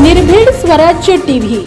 निर्भीड स्वराज्य टीव्ही.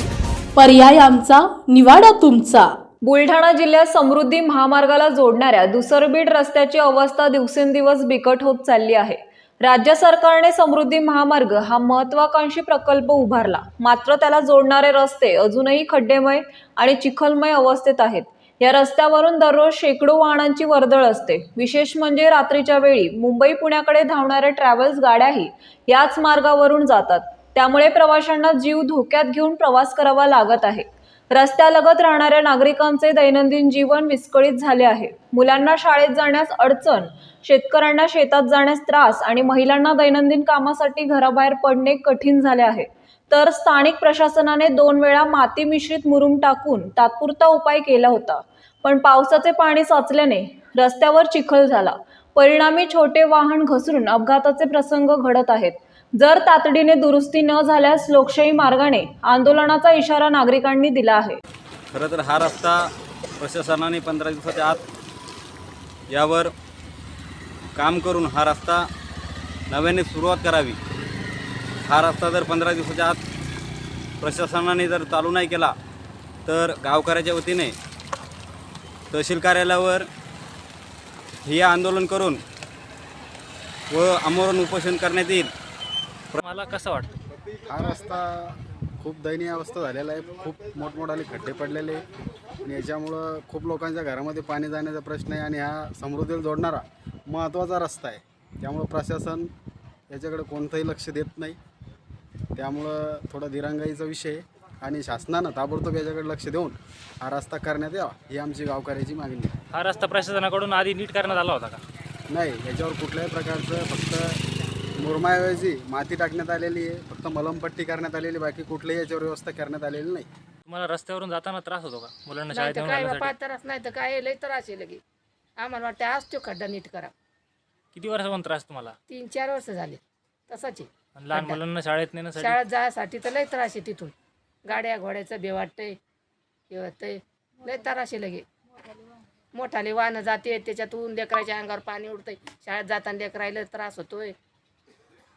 पर्याय आमचा निवाडा तुमचा. बुलढाणा जिल्ह्यात समृद्धी महामार्गाला जोडणाऱ्या दुसरबीड रस्त्याची अवस्था दिवसेंदिवस बिकट होत चालली आहे. राज्य सरकारने समृद्धी महामार्ग हा महत्वाकांक्षी प्रकल्प उभारला. मात्र त्याला जोडणारे रस्ते अजूनही खड्डेमय आणि चिखलमय अवस्थेत आहेत. या रस्त्यावरून दररोज शेकडो वाहनांची वर्दळ असते. विशेष म्हणजे रात्रीच्या वेळी मुंबई पुण्याकडे धावणाऱ्या ट्रॅव्हल्स गाड्याही याच मार्गावरून जातात. त्यामुळे प्रवाशांना जीव धोक्यात घेऊन प्रवास करावा लागत आहे. रस्त्यालगत राहणाऱ्या नागरिकांचे दैनंदिन जीवन विस्कळीत झाले आहे. मुलांना शाळेत जाण्यास अडचण शेतकऱ्यांना शेतात जाण्यास त्रास आणि महिलांना दैनंदिन कामासाठी घराबाहेर पडणे कठीण झाले आहे. तर स्थानिक प्रशासनाने दोन वेळा माती मिश्रित मुरुम टाकून तात्पुरता उपाय केला होता. पण पावसाचे पाणी साचल्याने रस्त्यावर चिखल झाला. परिणामी छोटे वाहन घसरून अपघाताचे प्रसंग घडत आहेत. जर तातडीने दुरुस्ती न झाल्यास लोकशाही मार्गाने आंदोलनाचा इशारा नागरिकांनी दिला आहे. खरं तर हा रस्ता प्रशासनाने पंधरा दिवसाच्या आत यावर काम करून हा रस्ता नव्याने सुरुवात करावी. हा रस्ता जर पंधरा दिवसाच्या आत प्रशासनाने जर चालू नाही केला तर गावकऱ्याच्या वतीने तहसील कार्यालयावर हे आंदोलन करून व आमरण उपोषण करण्यात येईल. मला कसं वाटतं? हा रस्ता खूप दयनीय अवस्था झालेला आहे. खूप मोठमोठाले खड्डे पडलेले आहे. आणि याच्यामुळं खूप लोकांच्या घरामध्ये पाणी जाण्याचा प्रश्न आहे आणि हा समृद्धीला जोडणारा महत्त्वाचा रस्ता आहे. त्यामुळं प्रशासन याच्याकडे कोणतंही लक्ष देत नाही. त्यामुळं थोडा दिरंगाईचा विषय आहे. आणि शासनानं ताबडतोब याच्याकडे लक्ष देऊन हा रस्ता करण्यात यावा ही आमची गावकऱ्याची मागणी आहे. हा रस्ता प्रशासनाकडून आधी नीट करण्यात आला होता का? नाही याच्यावर कुठल्याही प्रकारचं फक्त मुरमाऐवजी माती टाकण्यात आलेली आहे. फक्त मलमपट्टी करण्यात आलेली. बाकी कुठल्याही याच्यावर व्यवस्था करण्यात आलेली नाही. तुम्हाला रस्त्यावरून जाताना त्रास होतो का? मुलांना नाही शाळेत येऊन काय बापा त्रास नाही तर काय? लय त्रास आहे लगे. आम्हाला वाटतं आज तो खड्डा नीट करा. किती वर्षापासून त्रास तुम्हाला? तीन चार वर्ष झाले. तसाच आहे. आणि लहान खड्डा. मुलांना शाळेत नेण्यासाठी? शाळेत जायसाठी तर लय त्रास आहे तिथून. गाड्या घोड्याचं बे वाटतंय हे वाटतंय लय त्रास आहे लगे. मोठाले वाहनं जाते त्याच्यातून लेकराच्या अंगावर पाणी उडतंय. शाळेत जाताना लेकरायला त्रास होतोय.